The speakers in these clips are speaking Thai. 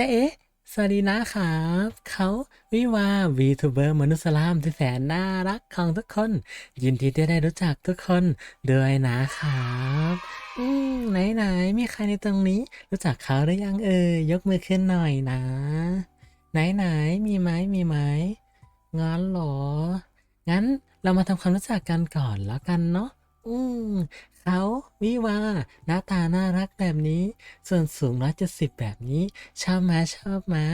แต่เอ๊ะสวัสดีนะครับ เขาวิวาวีทูเบอร์มนุษย์ลามที่แสนน่ารักของทุกคน ยินดีที่ได้รู้จักทุกคนด้วยนะครับอืมไหนไหนๆมีใครในตรงนี้ รู้จักเขาหรือยังเอ่ยยกมือขึ้นหน่อยนะ ไหนไหนๆมีไหมมีไหมงั้นเหรอ งั้นเรามาทำความรู้จักกันก่อนแล้วกันเนาะ อืมเขาวิวาหน้าตาน่ารักแบบนี้ ส่วนสูงร้อยเจ็ดสิบแบบนี้ ชอบมาชอบมา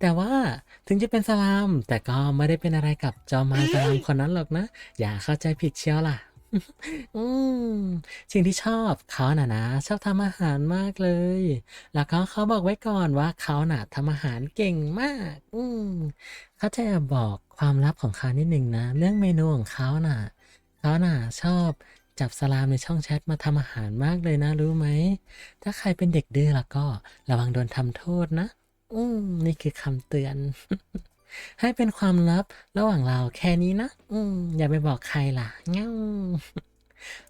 แต่ว่าถึงจะเป็นสลาม แต่ก็ไม่ได้เป็นอะไรกับจอมมารสลามคนนั้นหรอกนะ อย่าเข้าใจผิดเชียวล่ะ อืมสิ่งที่ชอบเขาน่ะนะ ชอบทำอาหารมากเลย แล้วก็เขาบอกไว้ก่อนว่าเขาน่ะทำอาหารเก่งมาก อืมเขาจะบบอกความลับของเขานิดหนึ่งนะ เรื่องเมนูของเขาน่ะ เขาน่ะชอบจับสลามในช่องแชทมาทำอาหารมากเลยนะรู้ไหม ถ้าใครเป็นเด็กดื้อแล้วก็ระวังโดนทำโทษนะ อืมนี่คือคำเตือน ให้เป็นความลับระหว่างเราแค่นี้นะ อืมอย่าไปบอกใครล่ะเงี้ย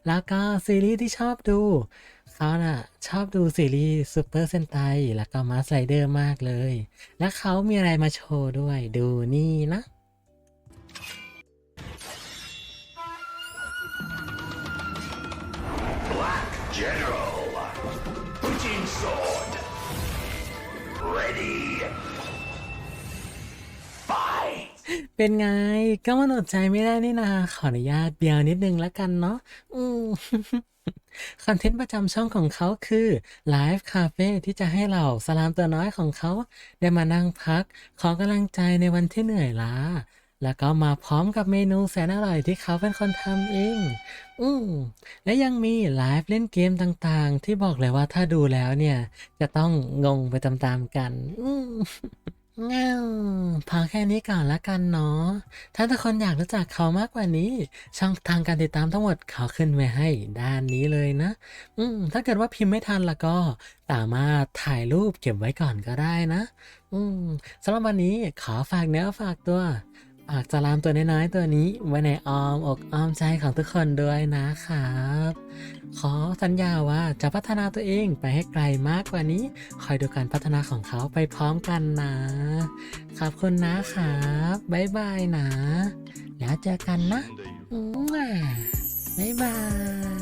แล้วก็ซีรีส์ที่ชอบดูเขาน่ะชอบดูซีรีส์ซูเปอร์เซนไตแล้วก็มาสไ r เดอร์มากเลย และเขามีอะไรมาโชว์ด้วยดูนี่นะ General. Putin Sword. Ready. Fight. เป็นไง ก็มันอดใจไม่ได้นี่นา ขออนุญาตเบียวนิดนึงแล้วกันเนาะ อืม คอนเทนต์ประจำช่องของเขาคือไลฟ์คาเฟ่ที่จะให้เราสลามตัวน้อยของเขา ได้มานั่งพัก ขอกำลังใจในวันที่เหนื่อยล้า แล้วก็มาพร้อมกับเมนูแสนอร่อยที่เขาเป็นคนทำเอง อืมและยังมีไลฟ์เล่นเกมต่างๆ ที่บอกเลยว่าถ้าดูแล้วเนี่ย จะต้องงงไปตามๆกัน อืมเงาพอแค่นี้ก่อนละกันเนาะ ถ้าทุกคนอยากรู้จักเขามากกว่านี้ ช่องทางการติดตามทั้งหมดเขาขึ้นไว้ให้ด้านนี้เลยนะ อืม ถ้าเกิดว่าพิมพ์ไม่ทันแล้วก็สามารถถ่ายรูปเก็บไว้ก่อนก็ได้นะ อืมสำหรับวันนี้ขอฝากเนื้อฝากตัว อากะลามตัวน้อยๆตัวนี้ไว้ในอ้อมอกอ้อมใจของทุกคนด้วยนะครับ ขอสัญญาว่าจะพัฒนาตัวเองไปให้ไกลมากกว่านี้ คอยดูการพัฒนาของเขาไปพร้อมกันนะ ขอบคุณนะครับบ๊ายบายนะ แล้วเจอกันนะบ๊ายบาย